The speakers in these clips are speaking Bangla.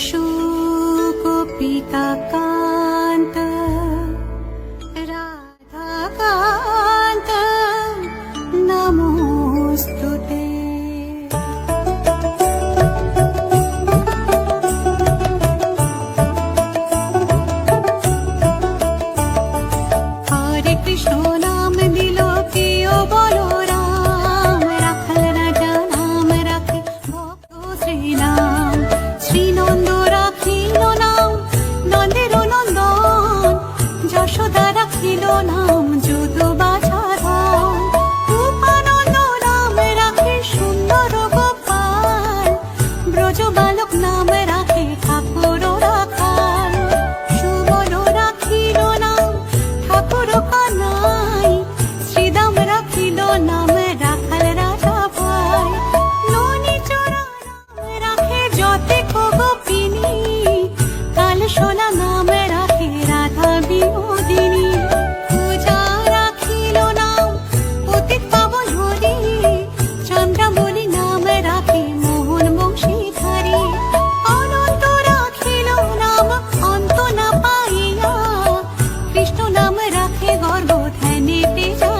শোক পিতা রাখে গর্ব ধ্যানে তেজা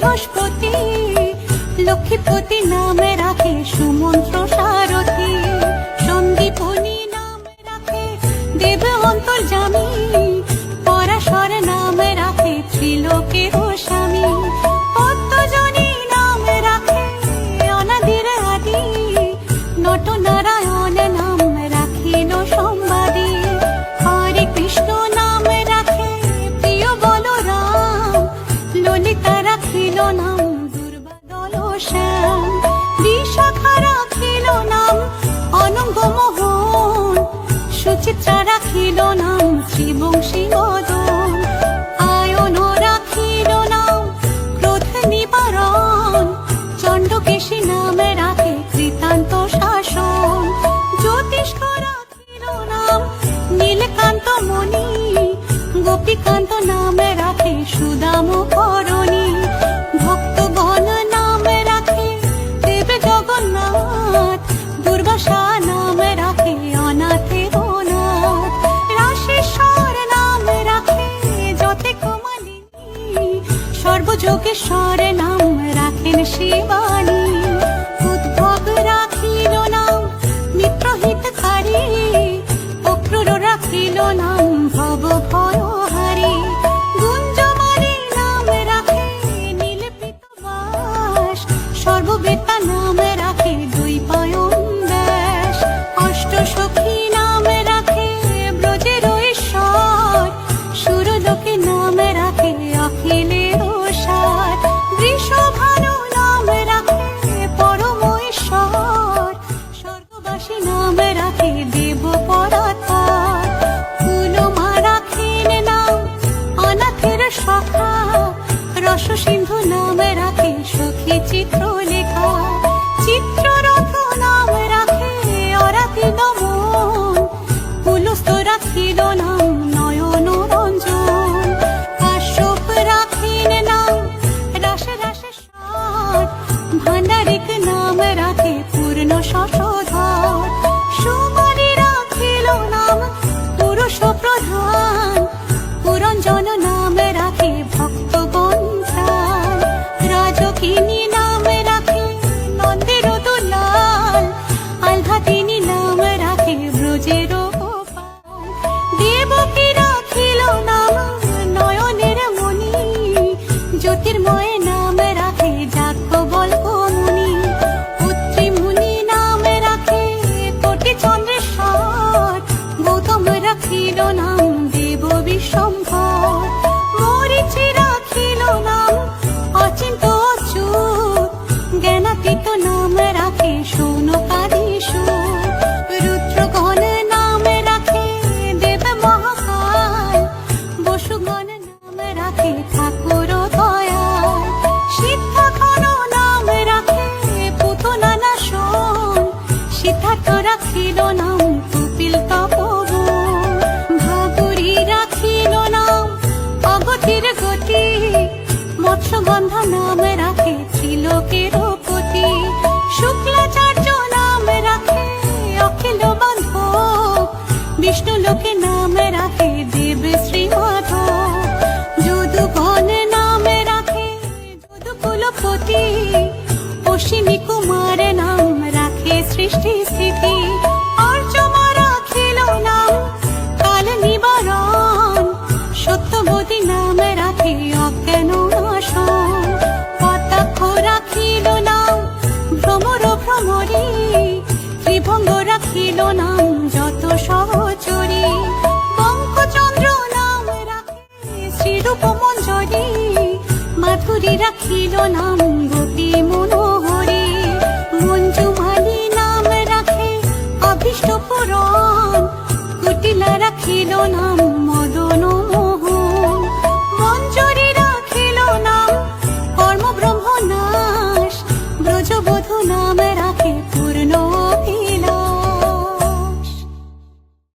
বৃহস্পতি, লক্ষ্মীপতি নাম রাখে সুমন্ত্র সারথি। সন্দীপনী নাম রাখে দেব অন্তর্জামী পরাশর নাম রাখে ত্রিলোকের মদন আয়ন নাম নিবারণ। চণ্ডকেশী নামে রাখে শাসন। নাম নীলকান্ত মণি গোপীকান্ত নামে রাখে রাখেন সিন্ধু নাম রাখে সখী নাম রাখে অরাতি নমন। পুলস্ত রাখিল নাম নয়ন রঞ্জন। কাশ্যপ নাম ভান্ডারিক নাম রাখে পূর্ণ শশধর সুমারি রাখিল নাম পুরুষ প্রধান। পুরঞ্জন নাম কিশোরী রাখিল নাম গোপী মনোহরি। মঞ্জুমালি নাম রাখে অভীষ্ট পুরাণ কুটিলা রাখিল নাম